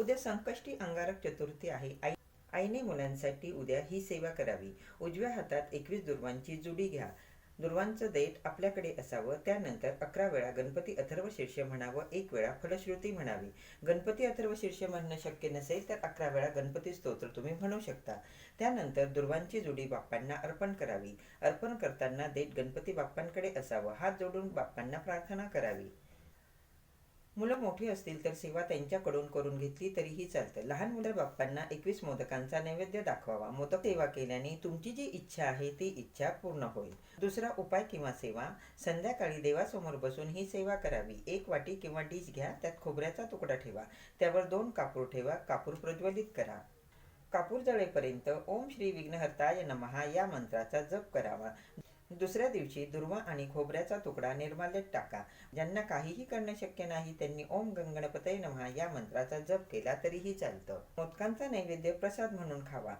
उद्या संकष्टी अंगारक चतुर्थी आहे. आई आईने मुलांसाठी उद्या ही सेवा करावी. उजव्या हातात एकवीस दुर्वांची जुडी घ्या. दुर्वांचं देठ आपल्याकडे असावं. त्यानंतर अकरा वेळा गणपती अथर्व शीर्ष म्हणावं. एक वेळा फलश्रुती म्हणावी. गणपती अथर्व शीर्ष म्हणणं शक्य नसेल तर अकरा वेळा गणपती स्तोत्र तुम्ही म्हणू शकता. त्यानंतर दुर्वांची जुडी बाप्पांना अर्पण करावी. अर्पण करताना देठ गणपती बाप्पांकडे असावं. हात जोडून बाप्पांना प्रार्थना करावी. मुलं मोठी असतील तर सेवा त्यांच्याकडून करून घेतली तरीही चालतं. लहान मुलं बाप्पांना एकवीस मोदकांचा नैवेद्य दाखवावा. मोदक सेवा केल्याने तुमची जी इच्छा आहे ती इच्छा पूर्ण होईल. दुसरा उपाय किंवा सेवा संध्याकाळी देवासमोर बसून ही सेवा करावी. एक वाटी किंवा डिश घ्या त्यात खोबऱ्याचा तुकडा ठेवा. त्यावर दोन कापूर ठेवा कापूर प्रज्वलित करा. कापूर जळेपर्यंत ओम श्री विघ्नहर्ताय नमहा या मंत्राचा जप करावा. दुसऱ्या दिवशी दुर्वा आणि खोबऱ्याचा तुकडा निर्माल्यात टाका. ज्यांना काहीही करणं शक्य नाही त्यांनी ओम गंगणपतय नमहा या मंत्राचा जप केला तरीही चालतं. मोदकांचा नैवेद्य प्रसाद म्हणून खावा.